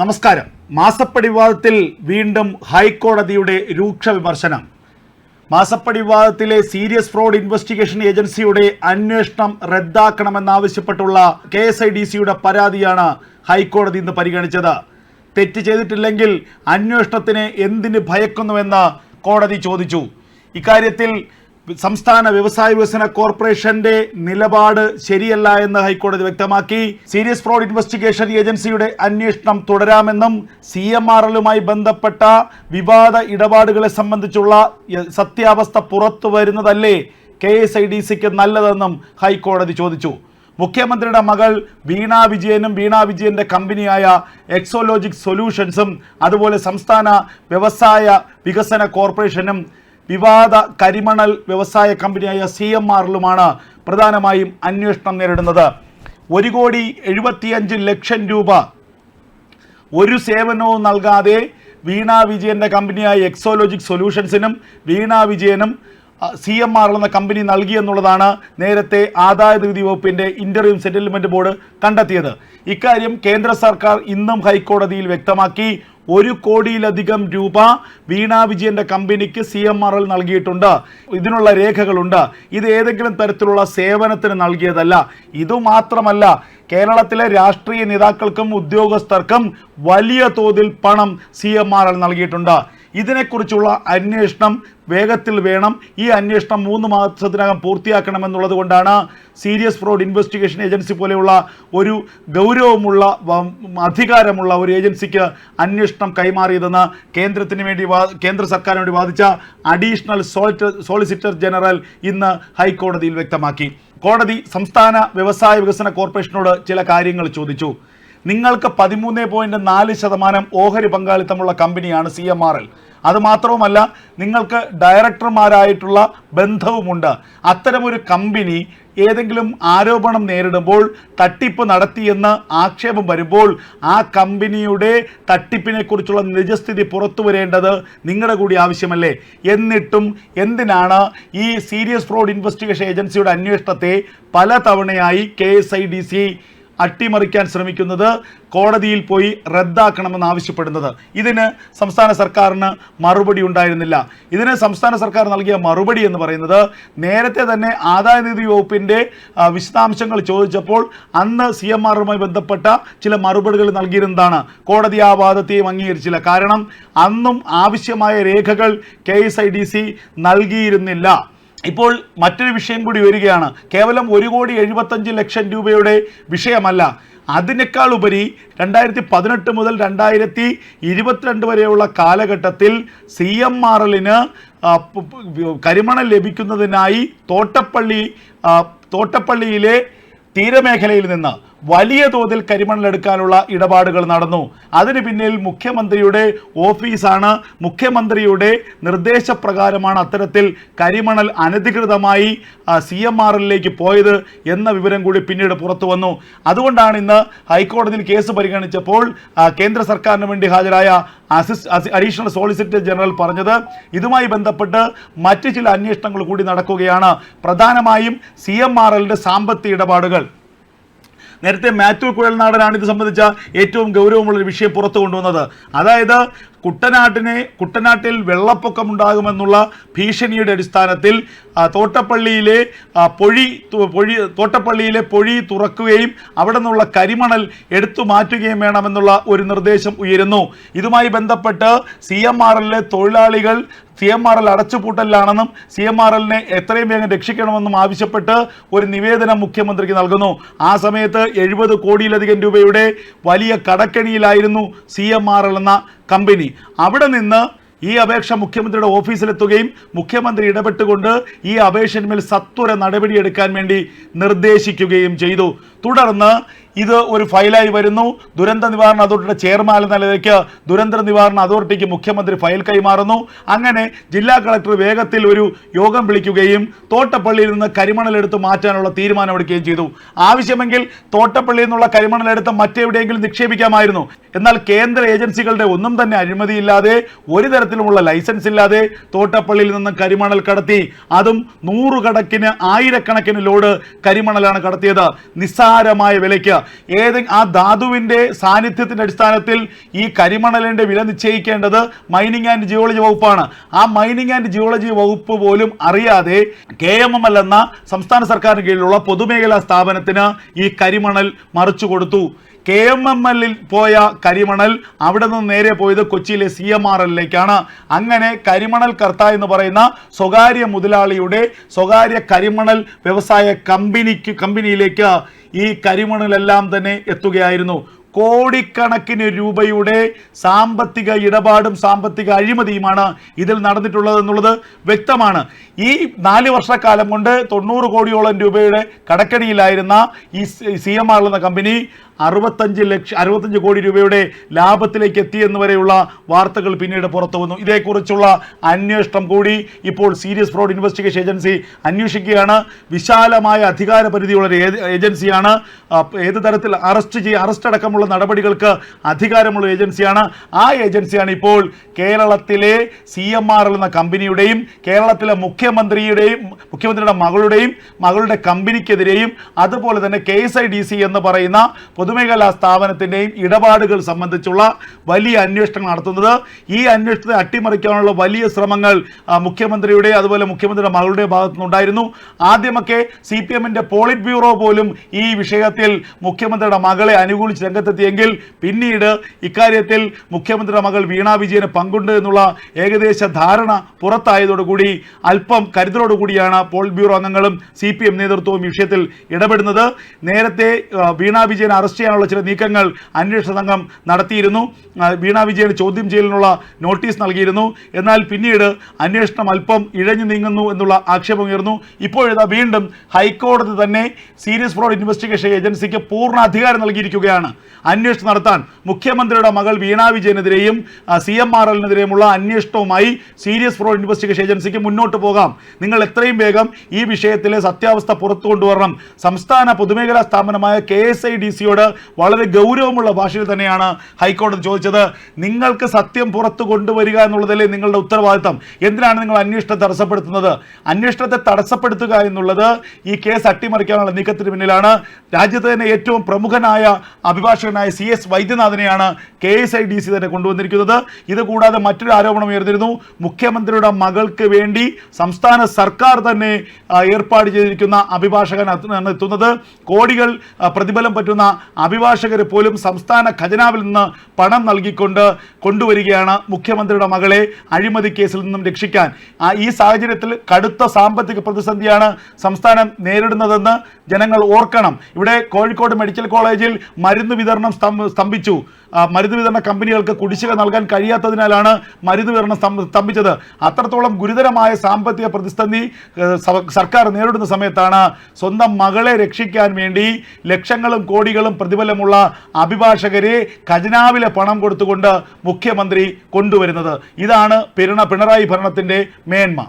നമസ്കാരം. മാസപ്പടി വിവാദത്തിൽ വീണ്ടും ഹൈക്കോടതിയുടെ രൂക്ഷ വിമർശനം. മാസപ്പടി വിവാദത്തിലെ സീരിയസ് ഫ്രോഡ് ഇൻവെസ്റ്റിഗേഷൻ ഏജൻസിയുടെ അന്വേഷണം റദ്ദാക്കണമെന്നാവശ്യപ്പെട്ടുള്ള കെ എസ് ഐ ഡി സിയുടെ പരാതിയാണ് ഹൈക്കോടതി ഇന്ന് പരിഗണിച്ചത്. തെറ്റ് ചെയ്തിട്ടില്ലെങ്കിൽ അന്വേഷണത്തിന് എന്തിന് ഭയക്കുന്നുവെന്ന് കോടതി ചോദിച്ചു. ഇക്കാര്യത്തിൽ സംസ്ഥാന വ്യവസായ വികസന കോർപ്പറേഷന്റെ നിലപാട് ശരിയല്ല എന്ന് ഹൈക്കോടതി വ്യക്തമാക്കി. സീരിയസ് ഫ്രോഡ് ഇൻവെസ്റ്റിഗേഷൻ ഏജൻസിയുടെ അന്വേഷണം തുടരാമെന്നും സി എം ആർ എല്ലുമായി ബന്ധപ്പെട്ട വിവാദ ഇടപാടുകളെ സംബന്ധിച്ചുള്ള സത്യാവസ്ഥ പുറത്തു വരുന്നതല്ലേ കെ എസ് ഐ ഡി സിക്ക് നല്ലതെന്നും ഹൈക്കോടതി ചോദിച്ചു. മുഖ്യമന്ത്രിയുടെ മകൾ വീണ വിജയനും വീണ വിജയന്റെ കമ്പനിയായ എക്സോലോജിക് സൊല്യൂഷൻസും അതുപോലെ സംസ്ഥാന വ്യവസായ വികസന കോർപ്പറേഷനും വിവാദ കരിമണൽ വ്യവസായ കമ്പനിയായ സി എം ആറിലുമാണ് പ്രധാനമായും അന്വേഷണം നേരിടുന്നത്. ഒരു കോടി എഴുപത്തിയഞ്ച് ലക്ഷം രൂപ ഒരു സേവനവും നൽകാതെ വീണ വിജയന്റെ കമ്പനിയായ എക്സോലോജിക് സൊല്യൂഷൻസിനും വീണ വിജയനും സി എം ആർ എന്ന കമ്പനി നൽകി എന്നുള്ളതാണ് നേരത്തെ ആദായ നികുതി വകുപ്പിന്റെ ഇന്റർവ്യൂ സെറ്റിൽമെന്റ് ബോർഡ് കണ്ടെത്തിയത്. ഇക്കാര്യം കേന്ദ്ര സർക്കാർ ഇന്നും ഹൈക്കോടതിയിൽ വ്യക്തമാക്കി. ഒരു കോടിയിലധികം രൂപ വീണ വിജയന്റെ കമ്പനിക്ക് സി എം ആർ എൽ നൽകിയിട്ടുണ്ട്. ഇതിനുള്ള രേഖകളുണ്ട്. ഇത് ഏതെങ്കിലും തരത്തിലുള്ള സേവനത്തിന് നൽകിയതല്ല. ഇതുമാത്രമല്ല കേരളത്തിലെ രാഷ്ട്രീയ നേതാക്കൾക്കും ഉദ്യോഗസ്ഥർക്കും വലിയ തോതിൽ പണം സി എം ആർ എൽ നൽകിയിട്ടുണ്ട്. ഇതിനെക്കുറിച്ചുള്ള അന്വേഷണം വേഗത്തിൽ വേണം. ഈ അന്വേഷണം മൂന്ന് മാസത്തിനകം പൂർത്തിയാക്കണമെന്നുള്ളത് കൊണ്ടാണ് സീരിയസ് ഫ്രോഡ് ഇൻവെസ്റ്റിഗേഷൻ ഏജൻസി പോലെയുള്ള ഒരു ഗൗരവമുള്ള അധികാരമുള്ള ഒരു ഏജൻസിക്ക് അന്വേഷണം കൈമാറിയതെന്ന് കേന്ദ്രത്തിന് വേണ്ടി കേന്ദ്ര സർക്കാരിന് വേണ്ടി വാദിച്ച അഡീഷണൽ സോളിസിറ്റർ ജനറൽ ഇന്ന് ഹൈക്കോടതിയിൽ വ്യക്തമാക്കി. കോടതി സംസ്ഥാന വ്യവസായ വികസന കോർപ്പറേഷനോട് ചില കാര്യങ്ങൾ ചോദിച്ചു. നിങ്ങൾക്ക് പതിമൂന്ന് പോയിന്റ് നാല് ശതമാനം ഓഹരി പങ്കാളിത്തമുള്ള കമ്പനിയാണ് സി എം ആർ എൽ. അതുമാത്രവുമല്ല നിങ്ങൾക്ക് ഡയറക്ടർമാരായിട്ടുള്ള ബന്ധവുമുണ്ട്. അത്തരമൊരു കമ്പനി ഏതെങ്കിലും ആരോപണം നേരിടുമ്പോൾ തട്ടിപ്പ് നടത്തിയെന്ന് ആക്ഷേപം വരുമ്പോൾ ആ കമ്പനിയുടെ തട്ടിപ്പിനെക്കുറിച്ചുള്ള നിജസ്ഥിതി പുറത്തു വരേണ്ടത് നിങ്ങളുടെ കൂടി ആവശ്യമല്ലേ? എന്നിട്ടും എന്തിനാണ് ഈ സീരിയസ് ഫ്രോഡ് ഇൻവെസ്റ്റിഗേഷൻ ഏജൻസിയുടെ അന്വേഷണത്തെ പല തവണയായി K S I D C അട്ടിമറിക്കാൻ ശ്രമിക്കുന്നത് കോടതിയിൽ പോയി റദ്ദാക്കണമെന്ന് ആവശ്യപ്പെടുന്നത്. ഇതിന് സംസ്ഥാന സർക്കാരിന് മറുപടി ഉണ്ടായിരുന്നില്ല. ഇതിന് സംസ്ഥാന സർക്കാർ നൽകിയ മറുപടി എന്ന് പറയുന്നത് നേരത്തെ തന്നെ ആദായനികുതി വകുപ്പിന്റെ വിശദാംശങ്ങൾ ചോദിച്ചപ്പോൾ അന്ന് സി എം ആറുമായി ബന്ധപ്പെട്ട ചില മറുപടികൾ നൽകിയിരുന്നതാണ്. കോടതി ആ വാദത്തെയും അംഗീകരിച്ചില്ല. കാരണം അന്നും ആവശ്യമായ രേഖകൾ K S I D C നൽകിയിരുന്നില്ല. ഇപ്പോൾ മറ്റൊരു വിഷയം കൂടി വരികയാണ്. കേവലം ഒരു കോടി എഴുപത്തഞ്ച് ലക്ഷം രൂപയുടെ വിഷയമല്ല. അതിനേക്കാൾ ഉപരി രണ്ടായിരത്തി പതിനെട്ട് മുതൽ രണ്ടായിരത്തി ഇരുപത്തിരണ്ട് വരെയുള്ള കാലഘട്ടത്തിൽ സി എം ആർ എല്ലിന് കരിമണൽ ലഭിക്കുന്നതിനായി തോട്ടപ്പള്ളി തോട്ടപ്പള്ളിയിലെ തീരമേഖലയിൽ നിന്ന് വലിയ തോതിൽ കരിമണൽ എടുക്കാനുള്ള ഇടപാടുകൾ നടന്നു. അതിന് പിന്നിൽ മുഖ്യമന്ത്രിയുടെ ഓഫീസാണ്. മുഖ്യമന്ത്രിയുടെ നിർദ്ദേശപ്രകാരമാണ് അത്തരത്തിൽ കരിമണൽ അനധികൃതമായി സി എം ആർ എല്ലിലേക്ക് പോയത് എന്ന വിവരം കൂടി പിന്നീട് പുറത്തു വന്നു. അതുകൊണ്ടാണ് ഇന്ന് ഹൈക്കോടതിയിൽ കേസ് പരിഗണിച്ചപ്പോൾ കേന്ദ്ര സർക്കാരിന് വേണ്ടി ഹാജരായ അസിസ് അഡീഷണൽ സോളിസിറ്റർ ജനറൽ പറഞ്ഞത്. ഇതുമായി ബന്ധപ്പെട്ട് മറ്റ് ചില അന്വേഷണങ്ങൾ കൂടി നടക്കുകയാണ്. പ്രധാനമായും സി എം ആർ എല്ലിന്റെ സാമ്പത്തിക ഇടപാടുകൾ. നേരത്തെ മാത്യു കുഴൽനാടനാണ് ഇത് സംബന്ധിച്ച ഏറ്റവും ഗൗരവമുള്ള ഒരു വിഷയം പുറത്തു കൊണ്ടുവന്നത്. അതായത് കുട്ടനാട്ടിനെ കുട്ടനാട്ടിൽ വെള്ളപ്പൊക്കമുണ്ടാകുമെന്നുള്ള ഭീഷണിയുടെ അടിസ്ഥാനത്തിൽ തോട്ടപ്പള്ളിയിലെ പൊഴി പൊഴി തോട്ടപ്പള്ളിയിലെ പൊഴി തുറക്കുകയും അവിടെ നിന്നുള്ള കരിമണൽ എടുത്തു മാറ്റുകയും വേണമെന്നുള്ള ഒരു നിർദ്ദേശം ഉയരുന്നു. ഇതുമായി ബന്ധപ്പെട്ട് സി എം ആർ എല്ലിലെ തൊഴിലാളികൾ സി എം ആർ എൽ അടച്ചുപൂട്ടലിലാണെന്നും സി എം ആർ എല്ലിനെ എത്രയും വേഗം രക്ഷിക്കണമെന്നും ആവശ്യപ്പെട്ട് ഒരു നിവേദനം മുഖ്യമന്ത്രിക്ക് നൽകുന്നു. ആ സമയത്ത് എഴുപത് കോടിയിലധികം രൂപയുടെ വലിയ കടക്കെണിയിലായിരുന്നു സി എം ആർ എൽ എന്ന കമ്പനി. അവിടെ നിന്ന് ഈ അപേക്ഷ മുഖ്യമന്ത്രിയുടെ ഓഫീസിലെത്തുകയും മുഖ്യമന്ത്രി ഇടപെട്ടുകൊണ്ട് ഈ അപേക്ഷന്മേൽ സത്വര നടപടിയെടുക്കാൻ വേണ്ടി നിർദ്ദേശിക്കുകയും ചെയ്തു. തുടർന്ന് ഇത് ഒരു ഫയലായി വരുന്നു. ദുരന്ത നിവാരണ അതോറിറ്റിയുടെ ചെയർമാൻ എന്ന നിലയ്ക്ക് ദുരന്ത നിവാരണ അതോറിറ്റിക്ക് മുഖ്യമന്ത്രി ഫയൽ കൈമാറുന്നു. അങ്ങനെ ജില്ലാ കളക്ടർ വേഗത്തിൽ ഒരു യോഗം വിളിക്കുകയും തോട്ടപ്പള്ളിയിൽ നിന്ന് കരിമണൽ എടുത്ത് മാറ്റാനുള്ള തീരുമാനമെടുക്കുകയും ചെയ്തു. ആവശ്യമെങ്കിൽ തോട്ടപ്പള്ളിയിൽ നിന്നുള്ള കരിമണൽ എടുത്ത് മറ്റെവിടെയെങ്കിലും നിക്ഷേപിക്കാമായിരുന്നു. എന്നാൽ കേന്ദ്ര ഏജൻസികളുടെ ഒന്നും തന്നെ അനുമതിയില്ലാതെ ഒരു തരത്തിലുമുള്ള ലൈസൻസ് ഇല്ലാതെ തോട്ടപ്പള്ളിയിൽ നിന്ന് കരിമണൽ കടത്തി അതും നൂറുകണക്കിന് ആയിരക്കണക്കിന് ലോഡ് കരിമണലാണ് കടത്തിയത്. നിസ്സാരമായ വിലയ്ക്ക് ഏത് ആ ധാതുവിന്റെ സാന്നിധ്യത്തിന്റെ അടിസ്ഥാനത്തിൽ ഈ കരിമണലിന്റെ വില നിശ്ചയിക്കേണ്ടത് മൈനിങ് ആൻഡ് ജിയോളജി വകുപ്പാണ്. ആ മൈനിങ് ആൻഡ് ജിയോളജി വകുപ്പ് പോലും അറിയാതെ കെ എം എം എൽ എന്ന സംസ്ഥാന സർക്കാരിന് കീഴിലുള്ള പൊതുമേഖലാ സ്ഥാപനത്തിന് ഈ കരിമണൽ മറിച്ചു കൊടുത്തു. കെ എം എം എല്ലിൽ പോയ കരിമണൽ അവിടെ നിന്ന് നേരെ പോയത് കൊച്ചിയിലെ സി എം ആർ എല്ലിലേക്കാണ് അങ്ങനെ കരിമണൽ കർത്ത എന്ന് പറയുന്ന സ്വകാര്യ മുതലാളിയുടെ സ്വകാര്യ കരിമണൽ വ്യവസായ കമ്പനിക്ക് കമ്പനിയിലേക്ക് ഈ കരിമണലെല്ലാം തന്നെ എത്തുകയായിരുന്നു. കോടിക്കണക്കിന് രൂപയുടെ സാമ്പത്തിക ഇടപാടും സാമ്പത്തിക അഴിമതിയുമാണ് ഇതിൽ നടന്നിട്ടുള്ളത് എന്നുള്ളത് വ്യക്തമാണ്. ഈ നാല് വർഷക്കാലം കൊണ്ട് തൊണ്ണൂറ് കോടിയോളം രൂപയുടെ കടക്കടിയിലായിരുന്ന ഈ സി എം ആർ എന്ന കമ്പനി അറുപത്തഞ്ച് ലക്ഷം അറുപത്തഞ്ച് കോടി രൂപയുടെ ലാഭത്തിലേക്ക് എത്തിയെന്ന് വരെയുള്ള വാർത്തകൾ പിന്നീട് പുറത്തു വന്നു. ഇതേക്കുറിച്ചുള്ള അന്വേഷണം കൂടി ഇപ്പോൾ സീരിയസ് ഫ്രോഡ് ഇൻവെസ്റ്റിഗേഷൻ ഏജൻസി അന്വേഷിക്കുകയാണ്. വിശാലമായ അധികാര പരിധിയുള്ള ഒരു ഏജൻസിയാണ്. ഏത് തരത്തിൽ അറസ്റ്റ് ചെയ്യുക അറസ്റ്റ് അടക്കമുള്ള നടപടികൾക്ക് അധികാരമുള്ള ഏജൻസിയാണ്. ആ ഏജൻസിയാണ് ഇപ്പോൾ കേരളത്തിലെ സി എം ആർ എന്ന കമ്പനിയുടെയും കേരളത്തിലെ മുഖ്യമന്ത്രിയുടെയും മുഖ്യമന്ത്രിയുടെ മകളുടെയും മകളുടെ കമ്പനിക്കെതിരെയും അതുപോലെ തന്നെ K S I D C എന്ന് പറയുന്ന പൊതുമേഖലാ സ്ഥാപനത്തിന്റെയും ഇടപാടുകൾ സംബന്ധിച്ചുള്ള വലിയ അന്വേഷണം നടത്തുന്നത്. ഈ അന്വേഷണത്തെ അട്ടിമറിക്കാനുള്ള വലിയ ശ്രമങ്ങൾ മുഖ്യമന്ത്രിയുടെ അതുപോലെ മുഖ്യമന്ത്രിയുടെ മകളുടെ ഭാഗത്തു നിന്നുണ്ടായിരുന്നു. ആദ്യമൊക്കെ സി പി എമ്മിന്റെ പോളിറ്റ് ബ്യൂറോ പോലും ഈ വിഷയത്തിൽ മുഖ്യമന്ത്രിയുടെ മകളെ അനുകൂലിച്ച് രംഗത്തെത്തിയെങ്കിൽ പിന്നീട് ഇക്കാര്യത്തിൽ മുഖ്യമന്ത്രിയുടെ മകൾ വീണ വിജയന് പങ്കുണ്ട് എന്നുള്ള ഏകദേശ ധാരണ പുറത്തായതോടുകൂടി അല്പം കരുതലോടുകൂടിയാണ് പോളിറ്റ് ബ്യൂറോ അംഗങ്ങളും സി പി എം നേതൃത്വവും വിഷയത്തിൽ ഇടപെടുന്നത്. നേരത്തെ വീണ വിജയൻ അറസ്റ്റ് ചെയ്യാനുള്ള ചില നീക്കങ്ങൾ അന്വേഷണ സംഘം നടത്തിയിരുന്നു. വീണ വിജയന് ചോദ്യം ചെയ്യലിനുള്ള നോട്ടീസ് നൽകിയിരുന്നു. എന്നാൽ പിന്നീട് അന്വേഷണം അല്പം ഇഴഞ്ഞു നീങ്ങുന്നു എന്നുള്ള ആക്ഷേപം ഉയർന്നു. ഇപ്പോഴിതാ വീണ്ടും ഹൈക്കോടതി തന്നെ സീരിയസ് ഫ്രോഡ് ഇൻവെസ്റ്റിഗേഷൻ ഏജൻസിക്ക് പൂർണ അധികാരം നൽകിയിരിക്കുകയാണ്. അന്വേഷണം നടത്താൻ മുഖ്യമന്ത്രിയുടെ മകൾ വീണ വിജയനെതിരെയും സി എം ആർ എല്ലിനെതിരെയുമുള്ള അന്വേഷണവുമായി സീരിയസ് ഫ്രോഡ് ഇൻവെസ്റ്റിഗേഷൻ ഏജൻസിക്ക് മുന്നോട്ട് പോകാം. നിങ്ങൾ എത്രയും വേഗം ഈ വിഷയത്തിലെ സത്യാവസ്ഥ പുറത്തു കൊണ്ടുവരണം സംസ്ഥാന പൊതുമേഖലാ സ്ഥാപനമായ കെ എസ് ഐ ഡി സിയോട് വളരെ ഗൗരവമുള്ള ഭാഷയിൽ തന്നെയാണ് ഹൈക്കോടതി ചോദിച്ചത് നിങ്ങൾക്ക് സത്യം പുറത്തു കൊണ്ടുവരിക എന്നുള്ളതല്ലേ നിങ്ങളുടെ ഉത്തരവാദിത്തം? എന്തിനാണ് നിങ്ങൾ അന്വേഷണം തടസ്സപ്പെടുത്തുന്നത്? അന്വേഷണത്തെ തടസ്സപ്പെടുത്തുക എന്നുള്ളത് ഈ കേസ് അട്ടിമറിക്കാനുള്ള നീക്കത്തിന് പിന്നിലാണ്. രാജ്യത്ത് തന്നെ ഏറ്റവും പ്രമുഖനായ അഭിഭാഷകനായ C S വൈദ്യനാഥനെയാണ് K S I D C തന്നെ കൊണ്ടുവന്നിരിക്കുന്നത്. ഇത് കൂടാതെ മറ്റൊരു ആരോപണം ഉയർന്നിരുന്നു. മുഖ്യമന്ത്രിയുടെ മകൾക്ക് വേണ്ടി സംസ്ഥാന സർക്കാർ തന്നെ ഏർപ്പാട് ചെയ്തിരിക്കുന്ന അഭിഭാഷകൻ എത്തുന്നത്. കോടികൾ പ്രതിഫലം പറ്റുന്ന അഭിഭാഷകർ പോലും സംസ്ഥാന ഖജനാവിൽ നിന്ന് പണം നൽകിക്കൊണ്ട് കൊണ്ടുവരികയാണ് മുഖ്യമന്ത്രിയുടെ മകളെ അഴിമതി കേസിൽ നിന്നും രക്ഷിക്കാൻ. ഈ സാഹചര്യത്തിൽ കടുത്ത സാമ്പത്തിക പ്രതിസന്ധിയാണ് സംസ്ഥാനം നേരിടുന്നതെന്ന് ജനങ്ങൾ ഓർക്കണം. ഇവിടെ കോഴിക്കോട് മെഡിക്കൽ കോളേജിൽ മരുന്ന് വിതരണം സ്തംഭിച്ചു. മരുന്ന് വിതരണ കമ്പനികൾക്ക് കുടിശ്ശിക നൽകാൻ കഴിയാത്തതിനാലാണ് മരുന്ന് വിതരണം സ്തംഭ- സ്തംഭിച്ചത്. അത്രത്തോളം ഗുരുതരമായ സാമ്പത്തിക പ്രതിസന്ധി സർക്കാർ നേരിടുന്ന സമയത്താണ് സ്വന്തം മകളെ രക്ഷിക്കാൻ വേണ്ടി ലക്ഷങ്ങളും കോടികളും പ്രതിഫലമുള്ള അഭിഭാഷകരെ ഖജനാവിലെ പണം കൊടുത്തുകൊണ്ട് മുഖ്യമന്ത്രി കൊണ്ടുവരുന്നത്. ഇതാണ് പിണ പിണറായി ഭരണത്തിന്റെ മേന്മ.